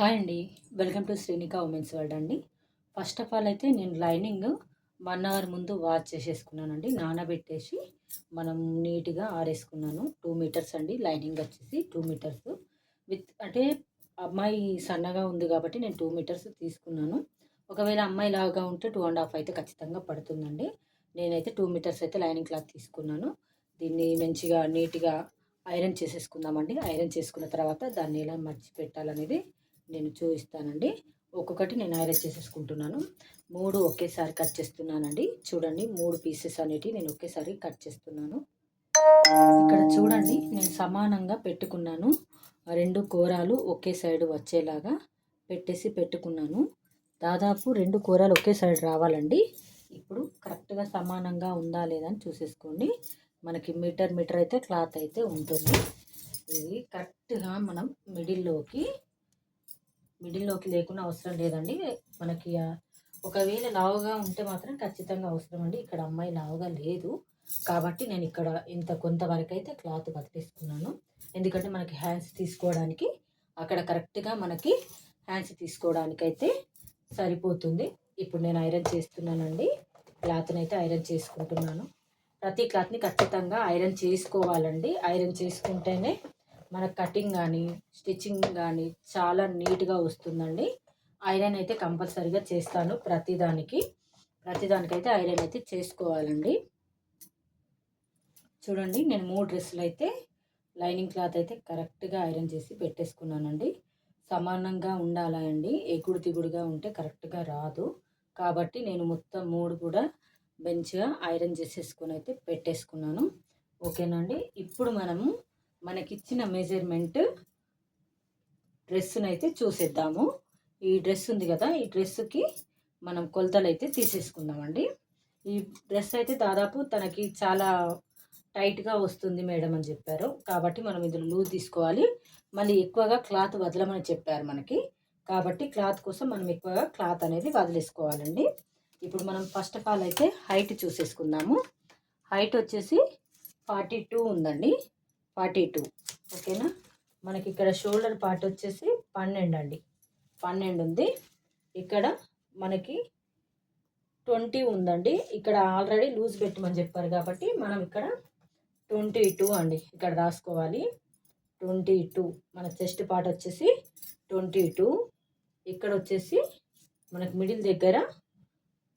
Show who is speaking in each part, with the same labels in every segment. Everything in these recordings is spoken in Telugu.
Speaker 1: హాయ్ అండి. Welcome to Srinika women's world అండి. ఫస్ట్ ఆఫ్ ఆల్ అయితే నేను లైనింగ్ వన్ అవర్ ముందు వాష్ చేసేసుకున్నానండి. నానబెట్టేసి మనం నీట్గా ఆరేసుకున్నాను. టూ మీటర్స్ అండి లైనింగ్ వచ్చేసి టూ మీటర్స్. విత్ అంటే అమ్మాయి సన్నగా ఉంది కాబట్టి నేను టూ మీటర్స్ తీసుకున్నాను. ఒకవేళ అమ్మాయి లాగా ఉంటే టూ అండ్ హాఫ్ అయితే ఖచ్చితంగా పడుతుందండి. నేనైతే టూ మీటర్స్ అయితే లైనింగ్ క్లాత్ తీసుకున్నాను. దీన్ని మంచిగా నీట్గా ఐరన్ చేసేసుకుందామండి. ఐరన్ చేసుకున్న తర్వాత దాన్ని ఎలా మర్చి పెట్టాలనేది నేను చూపిస్తానండి. ఒక్కొక్కటి నేను ఐరన్ చేసేసుకుంటున్నాను. మూడు ఒకేసారి కట్ చేస్తున్నానండి. చూడండి మూడు పీసెస్ అనేటివి నేను ఒకేసారి కట్ చేస్తున్నాను. ఇక్కడ చూడండి నేను సమానంగా పెట్టుకున్నాను. రెండు కూరలు ఒకే సైడ్ వచ్చేలాగా పెట్టేసి పెట్టుకున్నాను. దాదాపు రెండు కూరలు ఒకే సైడ్ రావాలండి. ఇప్పుడు కరెక్ట్గా సమానంగా ఉందా లేదా అని చూసేసుకోండి. మనకి మీటర్ మీటర్ అయితే క్లాత్ అయితే ఉంటుంది. ఇది కరెక్ట్గా మనం మిడిల్లోకి మిడిల్లోకి లేకుండా అవసరం లేదండి. మనకి ఒకవేళ లావుగా ఉంటే మాత్రం ఖచ్చితంగా అవసరం అండి. ఇక్కడ అమ్మాయి లావుగా లేదు. కాబట్టి నేను ఇక్కడ ఇంత కొంతవరకు అయితే క్లాత్ బతికేసుకున్నాను ఎందుకంటే మనకి హ్యాండ్స్ తీసుకోవడానికి అక్కడ కరెక్ట్గా మనకి హ్యాండ్స్ తీసుకోవడానికి అయితే సరిపోతుంది. ఇప్పుడు నేను ఐరన్ చేస్తున్నానండి. క్లాత్ని అయితే ఐరన్ చేసుకుంటున్నాను. ప్రతి క్లాత్ని ఖచ్చితంగా ఐరన్ చేసుకోవాలండి. ఐరన్ చేసుకుంటేనే మన కటింగ్ కానీ స్టిచ్చింగ్ కానీ చాలా నీట్గా వస్తుందండి. ఐరన్ అయితే కంపల్సరీగా చేస్తాను ప్రతిదానికి ప్రతిదానికైతే ఐరన్ అయితే చేసుకోవాలండి. చూడండి నేను మూడు డ్రెస్సులు అయితే లైనింగ్ క్లాత్ అయితే కరెక్ట్గా ఐరన్ చేసి పెట్టేసుకున్నానండి. సమానంగా ఉండాలండి ఎగుడు దిగుడుగా ఉంటే కరెక్ట్గా రాదు. కాబట్టి నేను మొత్తం మూడు కూడా మంచిగా ఐరన్ చేసేసుకొని అయితే పెట్టేసుకున్నాను. ఓకేనండి ఇప్పుడు మనము మనకిచ్చిన మెజర్మెంట్ డ్రెస్సును అయితే చూసేద్దాము. ఈ డ్రెస్ ఉంది కదా ఈ డ్రెస్సుకి మనం కొలతలు అయితే తీసేసుకుందామండి. ఈ డ్రెస్ అయితే దాదాపు తనకి చాలా టైట్గా వస్తుంది మేడం అని చెప్పారు. కాబట్టి మనం ఇందులో లూజ్ తీసుకోవాలి. మళ్ళీ ఎక్కువగా క్లాత్ వదలమని చెప్పారు మనకి. కాబట్టి క్లాత్ కోసం మనం ఎక్కువగా క్లాత్ అనేది వదిలేసుకోవాలండి. ఇప్పుడు మనం ఫస్ట్ ఆఫ్ ఆల్ అయితే హైట్ చూసేసుకుందాము. హైట్ వచ్చేసి ఫార్టీ టూ ఉందండి. Forty two. ఓకేనా? మనకి ఇక్కడ షోల్డర్ పార్ట్ వచ్చేసి పన్నెండు అండి. పన్నెండు ఉంది. ఇక్కడ మనకి ట్వంటీ ఉందండి. ఇక్కడ ఆల్రెడీ లూజ్ పెట్టమని చెప్పారు కాబట్టి మనం ఇక్కడ ట్వంటీ టూ అండి ఇక్కడ రాసుకోవాలి. Twenty two. మన చెస్ట్ పార్ట్ వచ్చేసి ట్వంటీ టూ. ఇక్కడ వచ్చేసి మనకు మిడిల్ దగ్గర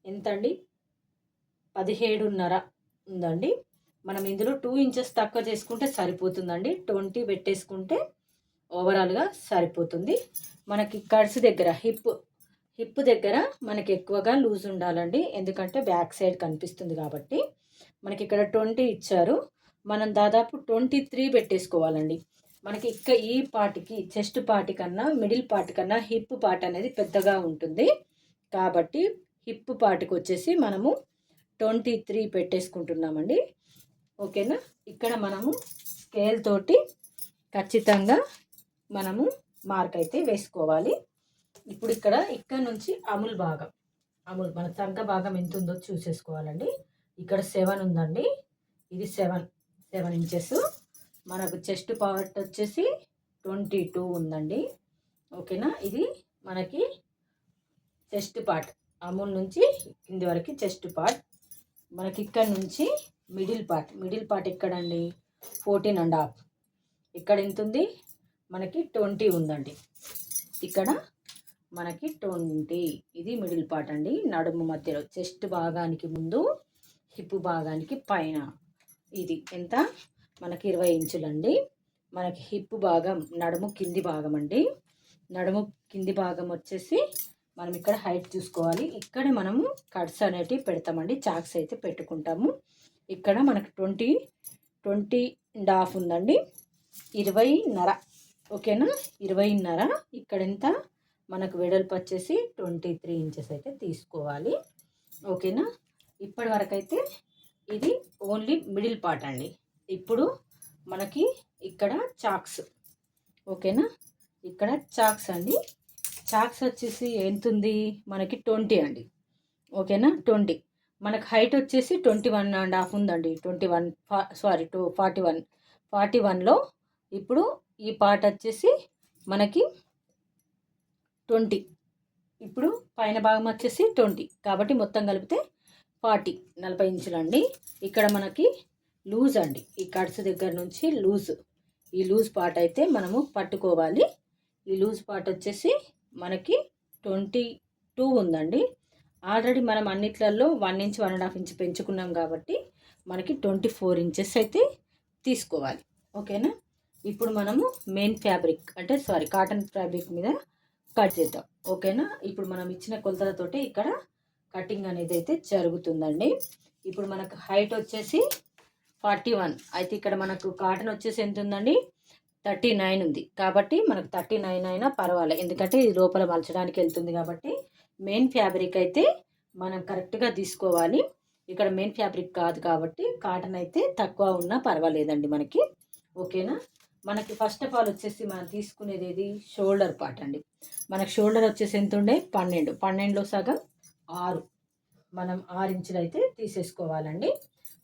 Speaker 1: ఎంత అండి పదిహేడున్నర ఉందండి. మనం ఇందులో టూ ఇంచెస్ తక్కువ చేసుకుంటే సరిపోతుందండి. ట్వంటీ పెట్టేసుకుంటే ఓవరాల్గా సరిపోతుంది. మనకి కడ్స్ దగ్గర హిప్ హిప్ దగ్గర మనకి ఎక్కువగా లూజ్ ఉండాలండి. ఎందుకంటే బ్యాక్ సైడ్ కనిపిస్తుంది కాబట్టి. మనకి ఇక్కడ ట్వంటీ ఇచ్చారు. మనం దాదాపు ట్వంటీ త్రీ పెట్టేసుకోవాలండి. మనకి ఇక్క ఈ పార్ట్కి చెస్ట్ పార్ట్ కన్నా మిడిల్ పార్ట్ కన్నా హిప్ పార్ట్ అనేది పెద్దగా ఉంటుంది. కాబట్టి హిప్ పార్ట్కి వచ్చేసి మనము ట్వంటీ త్రీ పెట్టేసుకుంటున్నామండి. ఓకేనా? ఇక్కడ మనము స్కేల్ తోటి ఖచ్చితంగా మనము మార్క్ అయితే వేసుకోవాలి. ఇప్పుడు ఇక్కడ ఇక్కడ నుంచి అముల్ భాగం. అముల్ మన తంక భాగం ఎంత ఉందో చూసేసుకోవాలండి. ఇక్కడ సెవెన్ ఉందండి. ఇది సెవెన్ సెవెన్ ఇంచెస్ మనకు చెస్ట్ పార్ట్ వచ్చేసి ట్వంటీ టూ ఉందండి. ఓకేనా? ఇది మనకి చెస్ట్ పార్ట్ అమూల్ నుంచి కింది వరకు చెస్ట్ పార్ట్ మనకి ఇక్కడ నుంచి మిడిల్ పార్ట్. మిడిల్ పార్ట్ ఎక్కడండి? Fourteen and half. ఇక్కడ ఎంత ఉంది మనకి ట్వంటీ ఉందండి. ఇక్కడ మనకి ట్వంటీ. ఇది మిడిల్ పార్ట్ అండి. నడుము మధ్యలో చెస్ట్ భాగానికి ముందు హిప్ భాగానికి పైన. ఇది ఎంత? మనకి ఇరవై ఇంచులండి. మనకి హిప్ భాగం నడుము కింది భాగం అండి. నడుము కింది భాగం వచ్చేసి మనం ఇక్కడ హైట్ చూసుకోవాలి. ఇక్కడే మనము కట్స్ అనేటివి పెడతామండి. చాక్స్ అయితే పెట్టుకుంటాము. ఇక్కడ మనకు ట్వంటీ ట్వంటీ అండ్ హాఫ్ ఉందండి. ఇరవైన్నర. ఓకేనా? ఇరవైన్నర. ఇక్కడ ఎంత? మనకు వెడల్పు వచ్చేసి ట్వంటీ త్రీ ఇంచెస్ అయితే తీసుకోవాలి. ఓకేనా? ఇప్పటి వరకు అయితే ఇది ఓన్లీ మిడిల్ పార్ట్ అండి. ఇప్పుడు మనకి ఇక్కడ చాక్స్. ఓకేనా? ఇక్కడ చాక్స్ అండి. చాక్స్ వచ్చేసి ఎంత ఉంది మనకి ట్వంటీ అండి. ఓకేనా? ట్వంటీ. మనకు హైట్ వచ్చేసి ట్వంటీ వన్ అండ్ హాఫ్ ఉందండి. Twenty one sorry two forty one forty వన్లో ఇప్పుడు ఈ పార్ట్ వచ్చేసి మనకి ట్వంటీ. ఇప్పుడు పైన భాగం వచ్చేసి ట్వంటీ. కాబట్టి మొత్తం కలిపితే ఫార్టీ నలభై ఇంచులు అండి. ఇక్కడ మనకి లూజ్ అండి. ఈ కట్స్ దగ్గర నుంచి లూజ్. ఈ లూజ్ పార్ట్ అయితే మనము పట్టుకోవాలి. ఈ లూజ్ పార్ట్ వచ్చేసి మనకి ట్వంటీ టూ ఉందండి. ఆల్రెడీ మనం అన్నిట్లలో one inch one and half inch పెంచుకున్నాం కాబట్టి మనకి ట్వంటీ ఫోర్ ఇంచెస్ అయితే తీసుకోవాలి. ఓకేనా ఇప్పుడు మనము మెయిన్ ఫ్యాబ్రిక్ అంటే సారీ కాటన్ ఫ్యాబ్రిక్ మీద కట్ చేద్దాం. ఓకేనా ఇప్పుడు మనం ఇచ్చిన కొలతలతోటి ఇక్కడ కటింగ్ అనేది అయితే జరుగుతుందండి. ఇప్పుడు మనకు హైట్ వచ్చేసి ఫార్టీ వన్ అయితే ఇక్కడ మనకు కాటన్ వచ్చేసి ఎంత ఉందండి థర్టీ నైన్ ఉంది. కాబట్టి మనకు థర్టీ నైన్ అయినా పర్వాలేదు ఎందుకంటే ఇది లోపల మలచడానికి వెళ్తుంది కాబట్టి మెయిన్ ఫ్యాబ్రిక్ అయితే మనం కరెక్ట్గా తీసుకోవాలి. ఇక్కడ మెయిన్ ఫ్యాబ్రిక్ కాదు కాబట్టి కాటన్ అయితే తక్కువ ఉన్నా పర్వాలేదండి మనకి. ఓకేనా? మనకి ఫస్ట్ ఆఫ్ ఆల్ వచ్చేసి మనం తీసుకునేది ఏది? షోల్డర్ పార్ట్ అండి. మనకు షోల్డర్ వచ్చేసి ఎంత ఉండే? పన్నెండు. పన్నెండులో సగం ఆరు. మనం ఆరు ఇంచులు అయితే తీసేసుకోవాలండి.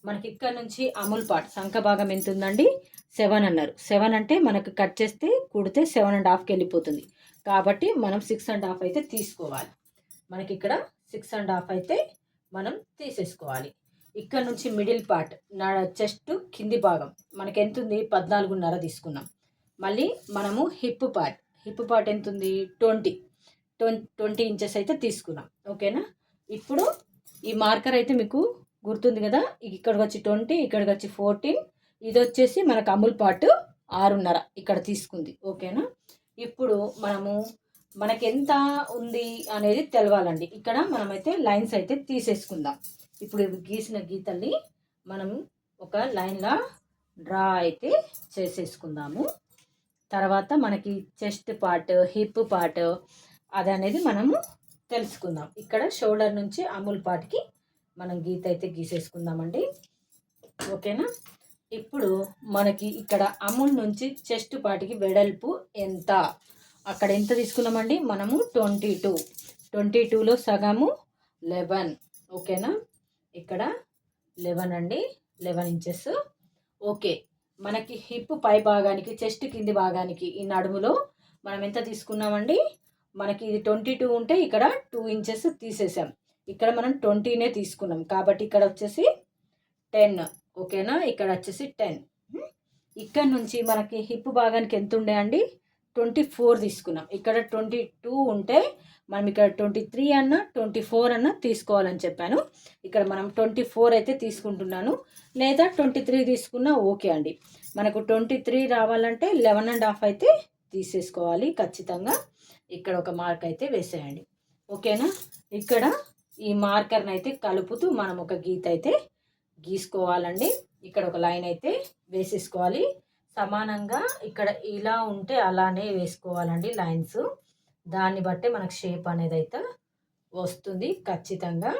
Speaker 1: మనకి ఇక్కడ నుంచి అమూల్ పార్ట్ సంఖ భాగం ఎంత ఉందండి? సెవెన్ అన్నారు. సెవెన్ అంటే మనకు కట్ చేస్తే కుడితే సెవెన్ అండ్ హాఫ్కి వెళ్ళిపోతుంది. కాబట్టి మనం సిక్స్ అండ్ హాఫ్ అయితే తీసుకోవాలి. మనకి ఇక్కడ సిక్స్ అండ్ హాఫ్ అయితే మనం తీసేసుకోవాలి. ఇక్కడ నుంచి మిడిల్ పార్ట్ నా చెస్ట్ కింది భాగం మనకి ఎంత ఉంది పద్నాలుగున్నర తీసుకున్నాం. మళ్ళీ మనము హిప్ పార్ట్ హిప్ పార్ట్ ఎంత ఉంది ట్వంటీ ట్వంటీ ఇంచెస్ అయితే తీసుకున్నాం. ఓకేనా ఇప్పుడు ఈ మార్కర్ అయితే మీకు గుర్తుంది కదా? ఇక్కడికి వచ్చి ట్వంటీ ఇక్కడికి వచ్చి ఫోర్టీన్ ఇది వచ్చేసి మనకు అమూల్ పార్ట్ ఆరున్నర ఇక్కడ తీసుకుంది. ఓకేనా ఇప్పుడు మనము మనకి ఎంత ఉంది అనేది తెలవాలండి. ఇక్కడ మనమైతే లైన్స్ అయితే తీసేసుకుందాం. ఇప్పుడు గీసిన గీతల్ని మనం ఒక లైన్లా డ్రా అయితే చేసేసుకుందాము. తర్వాత మనకి చెస్ట్ పార్ట్ హిప్ పార్ట్ అది అనేది మనము తెలుసుకుందాం. ఇక్కడ షోల్డర్ నుంచి అమూల్ పార్ట్కి మనం గీత అయితే గీసేసుకుందామండి. ఓకేనా? ఇప్పుడు మనకి ఇక్కడ అమూల్ నుంచి చెస్ట్ పాటికి వెడల్పు ఎంత? అక్కడ ఎంత తీసుకున్నామండి? మనము ట్వంటీ టూ. ట్వంటీ టూలో సగము లెవెన్. ఓకేనా? ఇక్కడ లెవెన్ అండి. Eleven inches. ఓకే. మనకి హిప్ పై భాగానికి చెస్ట్ కింది భాగానికి ఈ నడుములో మనం ఎంత తీసుకున్నామండి? మనకి ఇది ట్వంటీ టూ ఉంటే ఇక్కడ టూ ఇంచెస్ తీసేసాం. ఇక్కడ మనం ట్వంటీనే తీసుకున్నాం. కాబట్టి ఇక్కడ వచ్చేసి టెన్. ఓకేనా? ఇక్కడ వచ్చేసి టెన్. ఇక్కడ నుంచి మనకి హిప్ భాగానికి ఎంత ఉండే అండి? ట్వంటీ ఫోర్ తీసుకున్నాం. ఇక్కడ ట్వంటీ టూ ఉంటే మనం ఇక్కడ ట్వంటీ త్రీ అన్న ట్వంటీ ఫోర్ అన్న తీసుకోవాలని చెప్పాను. ఇక్కడ మనం ట్వంటీ ఫోర్ అయితే తీసుకుంటున్నాను. లేదా ట్వంటీ త్రీ తీసుకున్నా ఓకే అండి. మనకు ట్వంటీ త్రీ రావాలంటే లెవెన్ అండ్ హాఫ్ అయితే తీసేసుకోవాలి ఖచ్చితంగా. ఇక్కడ ఒక మార్క్ అయితే వేసేయండి. ఓకేనా? ఇక్కడ ఈ మార్కర్ని అయితే కలుపుతూ మనం ఒక గీత అయితే గీసుకోవాలండి. ఇక్కడ ఒక లైన్ అయితే వేసేసుకోవాలి. సమానంగా ఇక్కడ ఇలా ఉంటే అలానే వేసుకోవాలండి లైన్స్. దాన్ని బట్టే మనకు షేప్ అనేది అయితే వస్తుంది ఖచ్చితంగా.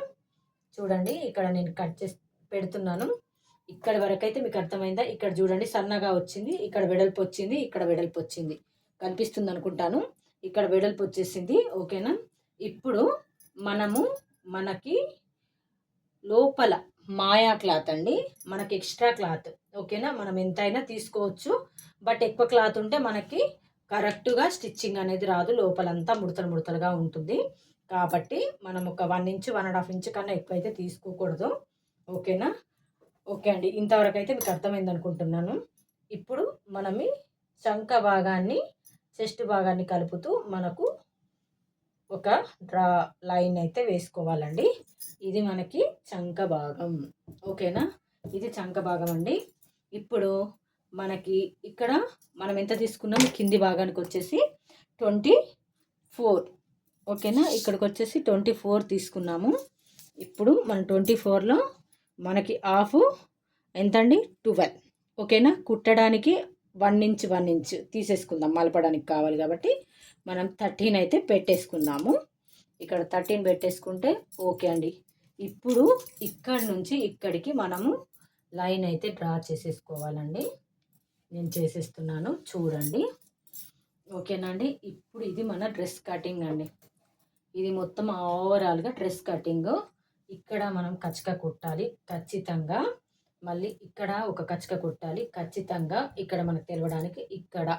Speaker 1: చూడండి ఇక్కడ నేను కట్ చేసి పెడుతున్నాను. ఇక్కడ వరకు అయితే మీకు అర్థమైందా? ఇక్కడ చూడండి సన్నగా వచ్చింది ఇక్కడ వెడల్పు వచ్చింది ఇక్కడ వెడల్పు వచ్చింది. కనిపిస్తుంది అనుకుంటాను. ఇక్కడ వెడల్పు వచ్చేసింది ఓకేనా? ఇప్పుడు మనము మనకి లోపల మాయా క్లాత్ అండి. మనకి ఎక్స్ట్రా క్లాత్. ఓకేనా? మనం ఎంతైనా తీసుకోవచ్చు. బట్ ఎక్కువ క్లాత్ ఉంటే మనకి కరెక్ట్గా స్టిచ్చింగ్ అనేది రాదు. లోపలంతా ముడతలు ముడతలుగా ఉంటుంది. కాబట్టి మనం ఒక one inch one and half inch కన్నా ఎక్కువ అయితే తీసుకోకూడదు. ఓకేనా? ఓకే అండి. ఇంతవరకు అయితే మీకు అర్థమైంది అనుకుంటున్నాను. ఇప్పుడు మనమి శంఖ భాగాన్ని చెస్ట్ భాగాన్ని కలుపుతూ మనకు ఒక డ్రా లైన్ అయితే వేసుకోవాలండి. ఇది మనకి చంక భాగం. ఓకేనా? ఇది చంక భాగం అండి. ఇప్పుడు మనకి ఇక్కడ మనం ఎంత తీసుకున్నాం? కింది భాగానికి వచ్చేసి ట్వంటీ ఫోర్. ఓకేనా? ఇక్కడికి వచ్చేసి ట్వంటీ ఫోర్ తీసుకున్నాము. ఇప్పుడు మన ట్వంటీ ఫోర్లో మనకి హాఫ్ ఎంతండి? ట్వెల్వ్. ఓకేనా? కుట్టడానికి వన్ ఇంచ్ వన్ ఇంచ్ తీసేసుకుందాం. మలపడానికి కావాలి కాబట్టి మనం థర్టీన్ అయితే పెట్టేసుకుందాము ఇక్కడ థర్టీన్ పెట్టేసుకుంటే ఓకే అండి. ఇప్పుడు ఇక్కడ నుంచి ఇక్కడికి మనము లైన్ అయితే డ్రా చేసేసుకోవాలండి. నేను చేసేస్తున్నాను. చూడండి. ఓకేనండి. ఇప్పుడు ఇది మన డ్రెస్ కటింగ్ అండి. ఇది మొత్తం ఓవరాల్గా డ్రెస్ కటింగ్. ఇక్కడ మనం కచ్చక కుట్టాలి. ఖచ్చితంగా మళ్ళీ ఇక్కడ ఒక కచ్చక కుట్టాలి. ఖచ్చితంగా ఇక్కడ మనకు తెలవడానికి ఇక్కడ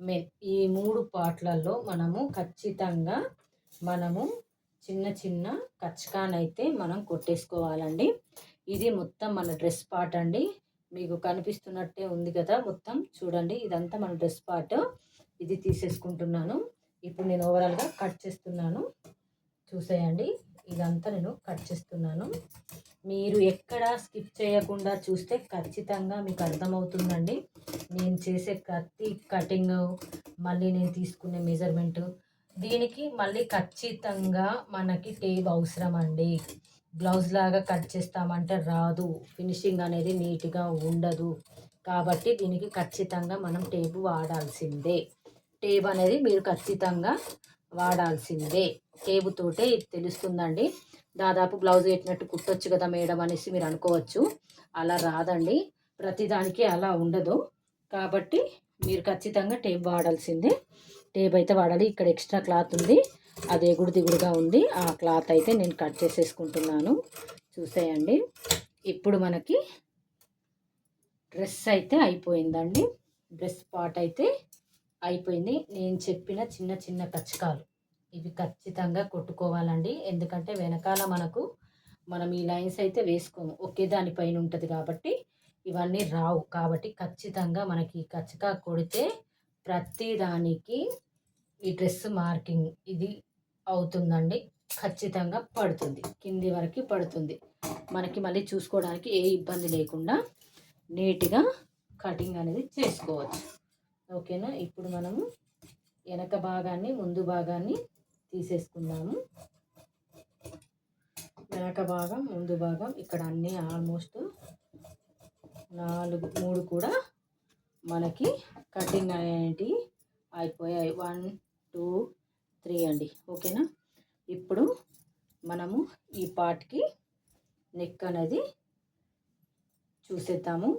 Speaker 1: మెయిన్ ఈ మూడు పార్ట్లలో మనము ఖచ్చితంగా మనము చిన్న చిన్న కచ్చకానైతే మనం కొట్టేసుకోవాలండి. ఇది మొత్తం మన డ్రెస్ పార్ట్ అండి. మీకు కనిపిస్తున్నట్టే ఉంది కదా మొత్తం. చూడండి ఇదంతా మన డ్రెస్ పార్ట్. ఇది తీసేసుకుంటున్నాను. ఇప్పుడు నేను ఓవరాల్గా కట్ చేస్తున్నాను. చూసేయండి ఇదంతా నేను కట్ చేస్తున్నాను. మీరు ఎక్కడ స్కిప్ చేయకుండా చూస్తే ఖచ్చితంగా మీకు అర్థమవుతుందండి. నేను చేసే ప్రతి కటింగ్ మళ్ళీ నేను తీసుకునే మెజర్మెంట్ దీనికి మళ్ళీ ఖచ్చితంగా మనకి టేప్ అవసరం అండి బ్లౌజ్ లాగా కట్ చేస్తామంటే రాదు. ఫినిషింగ్ అనేది నీట్గా ఉండదు. కాబట్టి దీనికి ఖచ్చితంగా మనం టేపు వాడాల్సిందే. టేబు అనేది మీరు ఖచ్చితంగా వాడాల్సిందే. టేబుతోటే ఇది తెలుస్తుందండి. దాదాపు బ్లౌజ్ పెట్టినట్టు కుట్టొచ్చు కదా మేడం అనేసి మీరు అనుకోవచ్చు. అలా రాదండి. ప్రతిదానికి అలా ఉండదు. కాబట్టి మీరు ఖచ్చితంగా టేప్ వాడాల్సిందే. టేప్ అయితే వాడాలి. ఇక్కడ ఎక్స్ట్రా క్లాత్ ఉంది. అది ఎగుడు దిగుడుగా ఉంది. ఆ క్లాత్ అయితే నేను కట్ చేసేసుకుంటున్నాను. చూసేయండి. ఇప్పుడు మనకి డ్రెస్ అయితే అయిపోయిందండి. డ్రెస్ పార్ట్ అయితే అయిపోయింది. నేను చెప్పిన చిన్న చిన్న కచ్చకాలు. ఇవి ఖచ్చితంగా కొట్టుకోవాలండి. ఎందుకంటే వెనకాల మనకు మనం ఈ లైన్స్ అయితే వేసుకోము. ఒకే దానిపైన ఉంటుంది కాబట్టి ఇవన్నీ రావు. కాబట్టి ఖచ్చితంగా మనకి కచ్చకా కొడితే ప్రతి దానికి ఈ డ్రెస్ మార్కింగ్ ఇది అవుతుందండి. ఖచ్చితంగా పడుతుంది. కింది వరకు పడుతుంది. మనకి మళ్ళీ చూసుకోవడానికి ఏ ఇబ్బంది లేకుండా నీట్గా కటింగ్ అనేది చేసుకోవచ్చు. ఓకేనా? ఇప్పుడు మనము వెనక భాగాన్ని ముందు భాగాన్ని తీసేసుకుందాము. వెనక భాగం ముందు భాగం ఇక్కడ అన్నీ ఆల్మోస్ట్ నాలుగు మూడు కూడా మనకి కటింగ్ అనేటివి అయిపోయాయి. వన్ టూ త్రీ అండి. ఓకేనా? ఇప్పుడు మనము ఈ పార్ట్కి నెక్ అనేది చూసేద్దాము.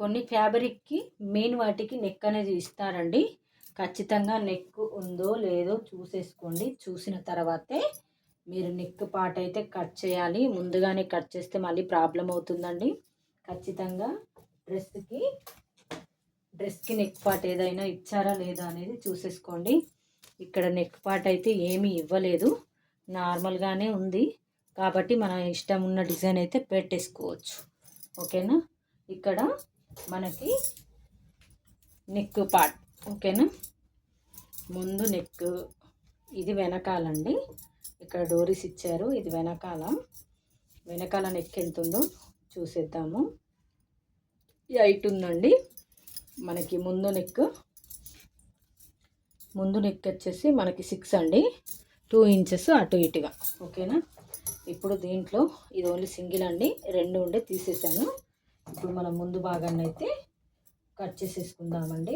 Speaker 1: కొన్ని ఫ్యాబ్రిక్కి మెయిన్ వాటికి నెక్ అనేది ఇస్తారండి. ఖచ్చితంగా నెక్ ఉందో లేదో చూసేసుకోండి. చూసిన తర్వాతే మీరు నెక్ పార్ట్ అయితే కట్ చేయాలి. ముందుగానే కట్ చేస్తే మళ్ళీ ప్రాబ్లం అవుతుందండి. ఖచ్చితంగా డ్రెస్కి డ్రెస్కి నెక్ పార్ట్ ఏదైనా ఇచ్చారా లేదా అనేది చూసేసుకోండి. ఇక్కడ నెక్ పార్ట్ అయితే ఏమీ ఇవ్వలేదు. నార్మల్గానే ఉంది. కాబట్టి మన ఇష్టం ఉన్న డిజైన్ అయితే పెట్టేసుకోవచ్చు. ఓకేనా ఇక్కడ మనకి నెక్ పార్ట్ ఓకేనా ముందు నెక్ ఇది వెనకాలండి. ఇక్కడ డోరీస్ ఇచ్చారు. ఇది వెనకాల. వెనకాల నెక్ ఎంత ఉందో చూసేద్దాము. ఎయిట్ ఉందండి. మనకి ముందు నెక్ ముందు నెక్ వచ్చేసి మనకి సిక్స్ అండి. టూ ఇంచెస్ అటు ఇటుగా. ఓకేనా? ఇప్పుడు దీంట్లో ఇది ఓన్లీ సింగిల్ అండి. రెండు ఉండే తీసేసాను. ఇప్పుడు మనం ముందు భాగాన్ని అయితే కట్ చేసేసుకుందామండి.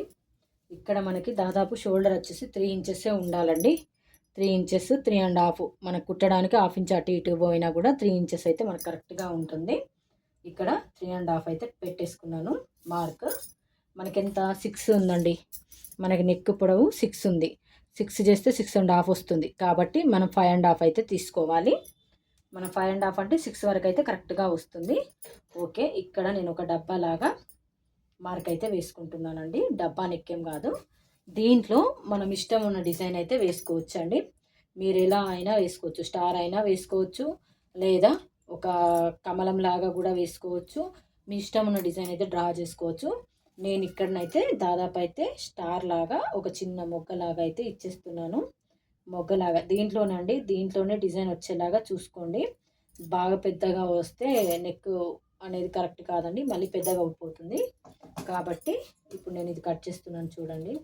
Speaker 1: ఇక్కడ మనకి దాదాపు షోల్డర్ వచ్చేసి త్రీ ఇంచెస్సే ఉండాలండి. Three inches three and half మనకు కుట్టడానికి హాఫ్ ఇంచ్ అటు ఇటు పోయినా కూడా త్రీ ఇంచెస్ అయితే మనకు కరెక్ట్గా ఉంటుంది. ఇక్కడ త్రీ అండ్ హాఫ్ అయితే పెట్టేసుకున్నాను. మార్క్ మనకి ఎంత సిక్స్ ఉందండి. మనకి నెక్ పొడవు సిక్స్ ఉంది. సిక్స్ చేస్తే సిక్స్ అండ్ హాఫ్ వస్తుంది. కాబట్టి మనం ఫైవ్ అండ్ హాఫ్ అయితే తీసుకోవాలి. మనం ఫైవ్ అండ్ హాఫ్ అంటే సిక్స్ వరకు అయితే కరెక్ట్గా వస్తుంది. ఓకే ఇక్కడ నేను ఒక డబ్బా లాగా మార్క్ అయితే వేసుకుంటున్నానండి. డబ్బా నెక్కేం కాదు. దీంట్లో మనం ఇష్టం ఉన్న డిజైన్ అయితే వేసుకోవచ్చు అండి మీరు ఎలా అయినా వేసుకోవచ్చు. స్టార్ అయినా వేసుకోవచ్చు. లేదా ఒక కమలం లాగా కూడా వేసుకోవచ్చు. మీ ఇష్టం ఉన్న డిజైన్ అయితే డ్రా చేసుకోవచ్చు. నేను ఇక్కడనైతే దాదాపు అయితే స్టార్ లాగా ఒక చిన్న మొగ్గలాగా అయితే ఇచ్చేస్తున్నాను. మొగ్గలాగా దీంట్లోనండి దీంట్లోనే డిజైన్ వచ్చేలాగా చూసుకోండి. బాగా పెద్దగా వస్తే నెక్ అనేది కరెక్ట్ కాదండి మళ్ళీ పెద్దగా అయిపోతుంది. కాబట్టి ఇప్పుడు నేను ఇది కట్ చేస్తున్నాను చూడండి.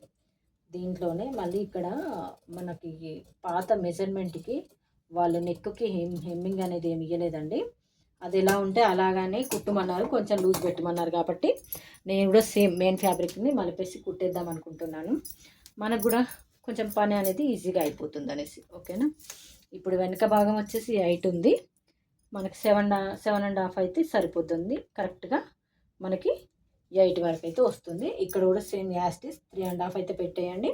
Speaker 1: దీంట్లోనే మళ్ళీ ఇక్కడ మనకి పాత మెజర్మెంట్కి వాళ్ళ నెక్కి హెమ్ హెమ్మింగ్ అనేది ఏమి ఇవ్వలేదండి అది ఎలా ఉంటే అలాగానే కుట్టమన్నారు. కొంచెం లూజ్ పెట్టమన్నారు కాబట్టి నేను కూడా సేమ్ మెయిన్ ఫ్యాబ్రిక్ని మలిపేసి కుట్టేద్దాం అనుకుంటున్నాను. మనకు కూడా కొంచెం పని అనేది ఈజీగా అయిపోతుంది అనేసి ఓకేనా ఇప్పుడు వెనక భాగం వచ్చేసి ఎయిట్ ఉంది. మనకి సెవెన్ సెవెన్ అండ్ హాఫ్ అయితే సరిపోతుంది. కరెక్ట్గా మనకి ఎయిట్ వరకు అయితే వస్తుంది. ఇక్కడ కూడా same as this three and half అయితే పెట్టేయండి.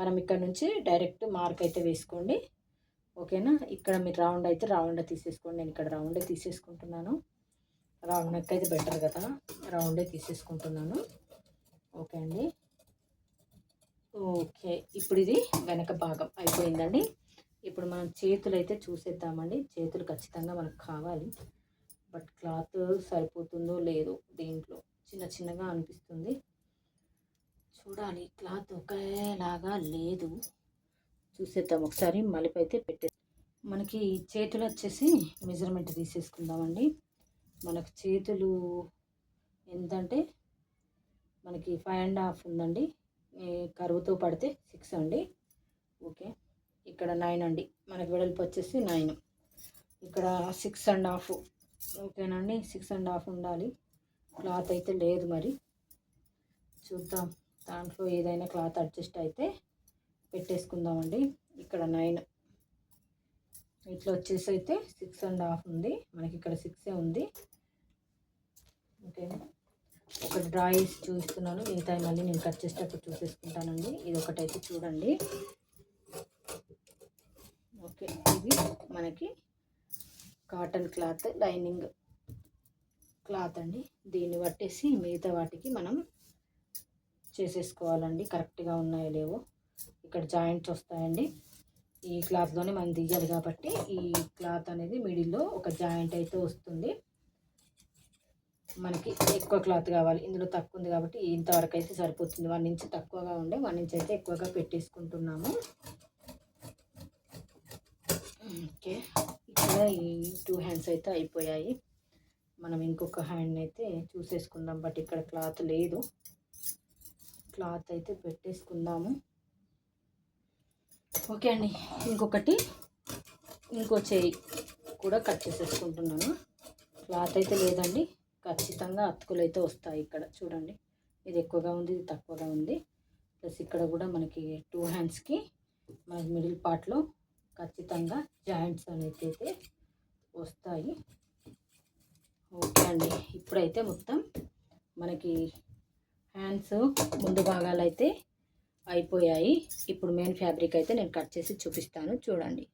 Speaker 1: మనం ఇక్కడ నుంచి డైరెక్ట్ మార్క్ అయితే వేసుకోండి. ఓకేనా? ఇక్కడ మీరు రౌండ్ అయితే రౌండ్ తీసేసుకోండి. నేను ఇక్కడ రౌండే తీసేసుకుంటున్నాను. రౌండ్ నెక్ అయితే బెటర్ కదా? రౌండే తీసేసుకుంటున్నాను. ఓకే అండి. ఓకే ఇప్పుడు ఇది వెనక భాగం అయిపోయిందండి. ఇప్పుడు మనం చేతులు అయితే చూసేద్దామండి. చేతులు ఖచ్చితంగా మనకు కావాలి. బట్ క్లాత్ సరిపోతుందో లేదో దీంట్లో చిన్న చిన్నగా అనిపిస్తుంది. చూడాలి క్లాత్ ఒకేలాగా లేదు. చూసేద్దాం ఒకసారి. మలుపు అయితే పెట్టే మనకి చేతులు వచ్చేసి మెజర్మెంట్ తీసేసుకుందామండి. మనకు చేతులు ఎంతంటే మనకి ఫైవ్ అండ్ హాఫ్ ఉందండి. కరువుతో పడితే సిక్స్ అండి. ఓకే. ఇక్కడ నైన్ అండి. మనకి వెడల్పు వచ్చేసి నైన్ ఇక్కడ సిక్స్ అండ్ హాఫ్ ఓకేనండి సిక్స్ అండ్? హాఫ్ ఉండాలి. క్లాత్ అయితే లేదు మరి. చూద్దాం. దాంట్లో ఏదైనా క్లాత్ అడ్జస్ట్ అయితే పెట్టేసుకుందామండి. ఇక్కడ నైన్ ఇట్లా వచ్చేసి అయితే సిక్స్ అండ్ హాఫ్ ఉంది. మనకి ఇక్కడ సిక్సే ఉంది. ఓకే ఒక డ్రాయిస్ చూస్తున్నాను. మిగతా మళ్ళీ నేను కట్ చేసేటప్పుడు చూసేసుకుంటానండి. ఇది ఒకటైతే చూడండి. ఓకే ఇది మనకి కాటన్ క్లాత్ లైనింగ్ క్లాత్ అండి. దీన్ని పట్టేసి మిగతా వాటికి మనం చేసేసుకోవాలండి. కరెక్ట్గా ఉన్నాయో లేవో. ఇక్కడ జాయింట్స్ వస్తాయండి. ఈ క్లాత్లోనే మనం తీయాలి కాబట్టి ఈ క్లాత్ అనేది మిడిల్లో ఒక జాయింట్ అయితే వస్తుంది. మనకి ఎక్కువ క్లాత్ కావాలి. ఇందులో తక్కువ ఉంది కాబట్టి ఇంతవరకు అయితే సరిపోతుంది. వన్ ఇంచ్ తక్కువగా ఉండే వన్ ఇంచ్ అయితే ఎక్కువగా పెట్టేసుకుంటున్నాము. ఓకే. ఇక్కడ ఈ టూ హ్యాండ్స్ అయితే అయిపోయాయి. మనం ఇంకొక హ్యాండ్ అయితే చూసేసుకుందాం. బట్ ఇక్కడ క్లాత్ లేదు. క్లాత్ అయితే పెట్టేసుకుందాము. ఓకే అండి. ఇంకొకటి ఇంకో చేయి కూడా కట్ చేసేసుకుంటున్నాను. క్లాత్ అయితే లేదండి. ఖచ్చితంగా అతుకులు అయితే వస్తాయి ఇక్కడ. చూడండి. ఇది ఎక్కువగా ఉంది ఇది తక్కువగా ఉంది. ప్లస్ ఇక్కడ కూడా మనకి టూ హ్యాండ్స్కి మన మిడిల్ పార్ట్లో ఖచ్చితంగా జాయింట్స్ అనేది అయితే వస్తాయి. ఓకే అండి. ఇప్పుడైతే మొత్తం మనకి హ్యాండ్స్ ముందు భాగాలు అయితే అయిపోయాయి. ఇప్పుడు మెయిన్ ఫ్యాబ్రిక్ అయితే నేను కట్ చేసి చూపిస్తాను. చూడండి.